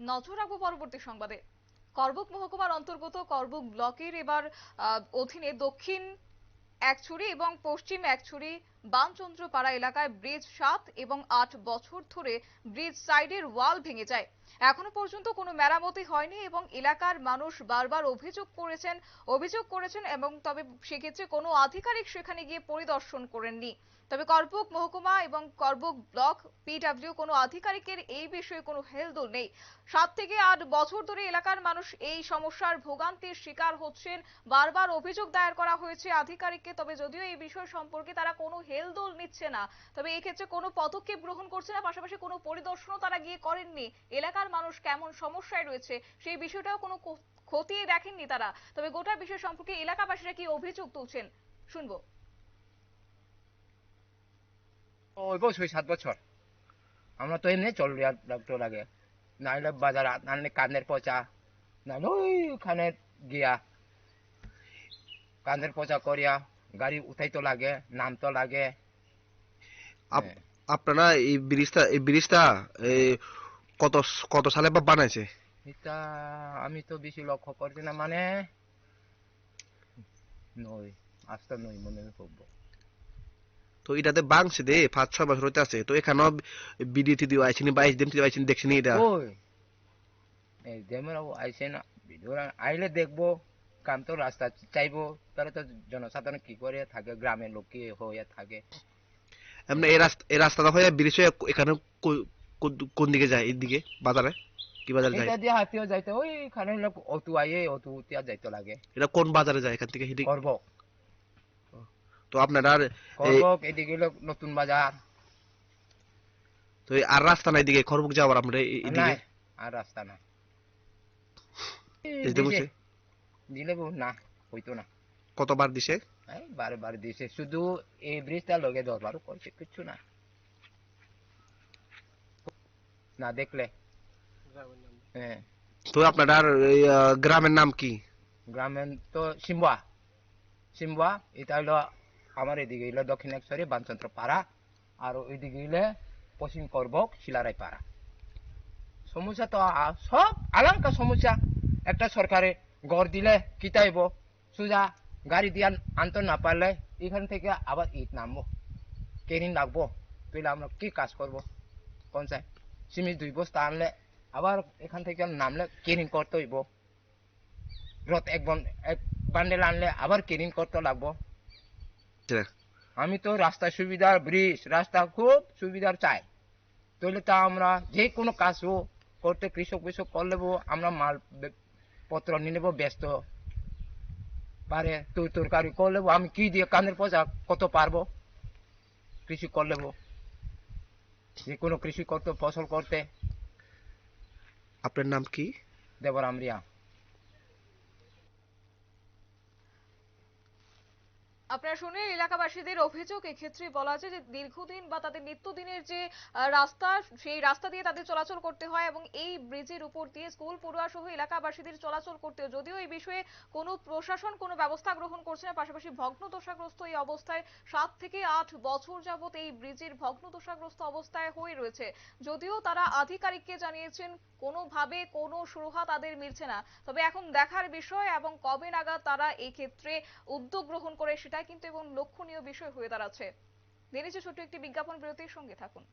নজর রাখব পরবর্তী সংবাদে। করবুক মহকুমার অন্তর্গত করবুক ব্লকের এবার অধীনে দক্ষিণ একছড়ি এবং পশ্চিম একছড়ি বানচন্দ্রপাড়া এলাকায় ব্রিজ সাত এবং আট বছর ধরে ব্রিজ সাইডের ওয়াল ভেঙে যায়। এখনও পর্যন্ত কোনো মেরামতি হয়নি এবং এলাকার মানুষ বারবার অভিযোগ করেছেন অভিযোগ করেছেন এবং তবে সেক্ষেত্রে কোনো আধিকারিক সেখানে গিয়ে পরিদর্শন করেননি। তবে করবুক মহকুমা এবং করবুক ব্লক পিডাব্লিউ কোনো আধিকারিকের এই বিষয়ে কোনো হেলদোল নেই। সাত থেকে আট বছর ধরে এলাকার মানুষ এই সমস্যার ভোগান্তির শিকার হচ্ছেন। বারবার অভিযোগ দায়ের করা হয়েছে আধিকারিককে, তবে যদিও এই বিষয় সম্পর্কে তারা কোনো হেলদোল নিচ্ছে না। তবে এই ক্ষেত্রে কোনো পদক্ষেপ গ্রহণ করছে না, পাশাপাশি কোনো পরিদর্শনও তারা গিয়ে করেননি। এলাকার মানুষ কেমন সমস্যায় রয়েছে সেই বিষয়টাও কোনো খতিয়ে দেখেননি তারা। তবে গোটা বিষয় সম্পর্কে এলাকাবাসীরা কি অভিযোগ তুলছেন, শুনব। ওই ছয় সাত বছর। আমরা তো এমনি চল লাগতো লাগে নাহলে বাজার নাহলে কানের পচা নাহলে ওইখানে গিয়া কানের পচা করিয়া গাড়ি উঠাইতো লাগে নামতো লাগে। হ্যাঁ। আপনারা এই ব্রিজটা এই ব্রিজটা কত কত সালে বা বানাইছে? এটা আমি তো বেশি লক্ষ্য করছি না মানে নই আস্তে নই মনে করব। তো এটাতে বাংছে দে পাঁচ ছয় বছর হইতে আছে। তো এখানে বিডিটি দিয়ে আইছিনি বাইশ দিন আইছিনি দেখছিনি এটা? ওই এই যেমন আইসে না ভিডিও আইলে দেখব। কাম তো রাস্তা চাইব তাহলে তো জনসাধারণ কি করে থাকে গ্রামের লোক কি হয়ে থাকে। এমনি এই রাস্তা এই রাস্তাটা হয়ে ব্রিজ হয়ে এখানে কোন দিকে যায় এইদিকে বাজারে কি বাজারে যায়? এটা দিয়ে হাতিও যাইতে ওইখানে লোক অতু আইয়ে অতু উতিয়া যাইতে লাগে। এটা কোন বাজারে যায় এখান থেকে সেদিকে? করব তো আপনারা আর করব এদিকে লোক নতুন বাজার তো এই আর রাস্তা নাই এদিকে খরবুক যাওয়ার আমরা এই- নাই আর রাস্তা না এদিকে বসে দিলে বউ না হইতো না। কতবার দিছে? বারে বারে দিছে। শুধু এই ব্রিজটা লগে দরবারও করছে কিচ্ছু না। না দেখলে। হ্যাঁ। তো আপনারা আর এই, আহ, গ্রামের নাম কি? গ্রামের তো সিম্বা। সিম্বা এটা হলো আমার এদিকে হইল দক্ষিণেশ্বরী বানচন্দ্র পাড়া আর ওইদিকে হইলে পশ্চিম করবক শিলারাই পাড়া সমস্যা তো সব আলাঙ্কা সমস্যা। একটা সরকারে গড় দিলে কিতাইব সোজা গাড়ি দিয়ে আন- আনতে না পারলে এখান থেকে আবার ইট নামবো। কেরিন লাগবো? তাহলে আমরা কি কাজ করব? কোন চাই? দুই বস্তা আনলে আবার এখান থেকে নামলে কেরিন করতে হইব। রথ এক বন এক বান্ডেল আনলে আবার কেরিং করতে লাগবো। আমি তো রাস্তা সুবিধার ব্রিজ রাস্তা খুব সুবিধার চাই। তাহলে তা আমরা যে কোনো কাজ হোক করতে কৃষক কৃষক করলে আমরা মাল পত্র নিয়ে নেব ব্যস্ত। পারে তুই তরকারি করলে আমি কি দিয়ে কানের পয়সা কত পারব? কৃষি করলে যে কোনো কৃষি করতে ফসল করতে। আপনার নাম কি? দেবরাম আমরিয়া আপনারা শুনে এলাকাবাসীদের অভিযোগ, এক্ষেত্রে বলা আছে যে দীর্ঘদিন বা তাদের নিত্যদিনের যে রাস্তা, সেই রাস্তা দিয়ে তাদের চলাচল করতে হয় এবং এই ব্রিজের উপর দিয়ে স্কুল পড়ুয়া সহ এলাকাবাসীদের চলাচল করতে হয়। যদিও এই বিষয়ে কোনো প্রশাসন কোনো ব্যবস্থা গ্রহণ করছে না, পাশাপাশি ভগ্নদশাগ্রস্ত এই অবস্থায় সাত থেকে আট বছর যাবত এই ব্রিজের ভগ্নদশাগ্রস্ত অবস্থায় হয়ে রয়েছে যদিও তারা আধিকারিককে জানিয়েছেন কোনোভাবে কোনো সুরহা তাদের মিলছে না। তবে এখন দেখার বিষয় এবং কবে নাগাদ তারা এই ক্ষেত্রে উদ্যোগ গ্রহণ করে সেটা কিন্তু এবং লক্ষণীয় বিষয় হয়ে দাঁড়াচ্ছে। জেনেছে ছোট্ট একটি বিজ্ঞাপন বিরতির সঙ্গে থাকুন।